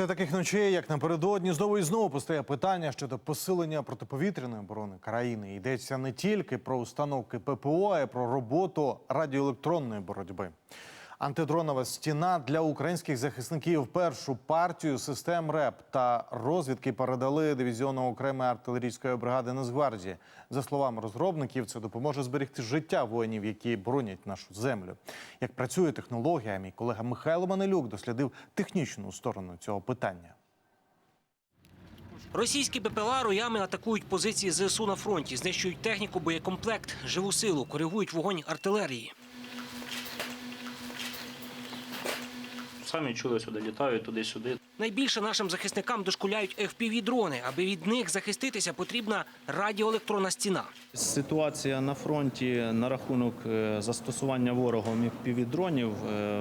Після таких ночей, як напередодні, знову і знову постає питання щодо посилення протиповітряної оборони країни. Йдеться не тільки про установки ППО, а й про роботу радіоелектронної боротьби. Антидронова стіна для українських захисників першу партію систем РЕП та розвідки передали дивізіону окремої артилерійської бригади Нацгвардії. За словами розробників, це допоможе зберегти життя воїнів, які боронять нашу землю. Як працює технологія, мій колега Михайло Манелюк дослідив технічну сторону цього питання. Російські БПЛА роями атакують позиції ЗСУ на фронті, знищують техніку, боєкомплект, живу силу, коригують вогонь артилерії. Самі чули сюди, літають туди-сюди. Найбільше нашим захисникам дошкуляють FPV-дрони. Аби від них захиститися, потрібна радіоелектронна стіна. Ситуація на фронті на рахунок е, застосування ворогом півдронів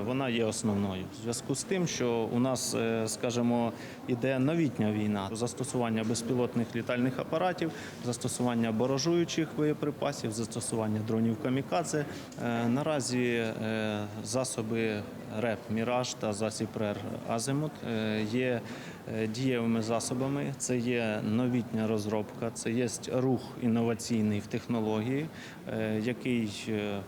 вона є основною. В зв'язку з тим, що у нас, е, скажімо, іде новітня війна, застосування безпілотних літальних апаратів, застосування борожуючих боєприпасів, застосування дронів камікадзе. Е, Наразі е, засоби РЕП Міраж та засіб РЕР Азимут е, є е, дієвими засобами. Це є новітня розробка, це є рух інноваційний в технології, е, який е,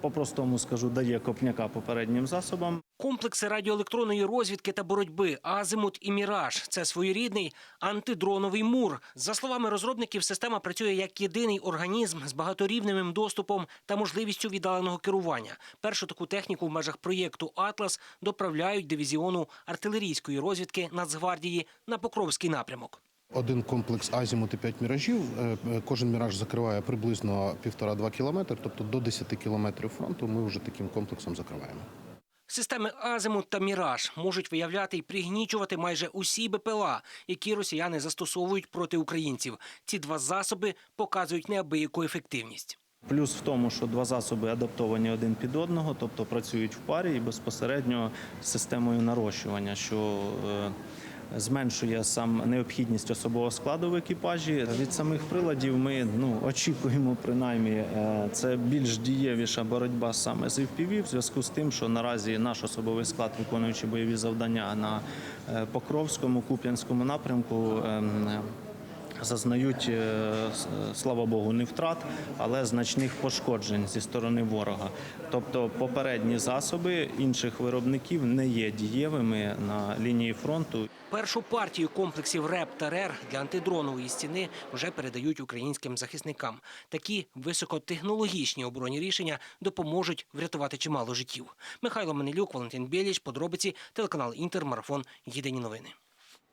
по-простому скажу, дає копняка попереднім засобам. Комплекси радіоелектронної розвідки та боротьби Азимут і Міраж це своєрідний антидроновий мур. За словами розробників, система працює як єдиний організм з багаторівневим доступом та можливістю віддаленого керування. Першу таку техніку в межах проєкту Атлас доправляють дивізіону артилерійської розвідки Нацгвардії на Покровський напрямок. Один комплекс азімут і 5 міражів. Е, е, Кожен міраж закриває приблизно 1,5-2 кілометри, тобто до 10 кілометрів фронту ми вже таким комплексом закриваємо. Системи Азимут та Міраж можуть виявляти і пригнічувати майже усі БПЛА, які росіяни застосовують проти українців. Ці два засоби показують неабияку ефективність. Плюс в тому, що два засоби адаптовані один під одного, тобто працюють в парі і безпосередньо з системою нарощування, що е, зменшує сам необхідність особового складу в екіпажі. Від самих приладів ми ну, очікуємо принаймні е, це більш дієвіша боротьба саме з FPV, в зв'язку з тим, що наразі наш особовий склад, виконуючи бойові завдання на е, Покровському, Куп'янському напрямку. Зазнають, е, слава Богу, не втрат, але значних пошкоджень зі сторони ворога. Тобто попередні засоби інших виробників не є дієвими на лінії фронту. Першу партію комплексів РЕП та РЕР для антидронової стіни вже передають українським захисникам. Такі високотехнологічні оборонні рішення допоможуть врятувати чимало життів. Михайло Манилюк, Валентин Біліч, подробиці, телеканал Інтер, марафон. Єдині новини.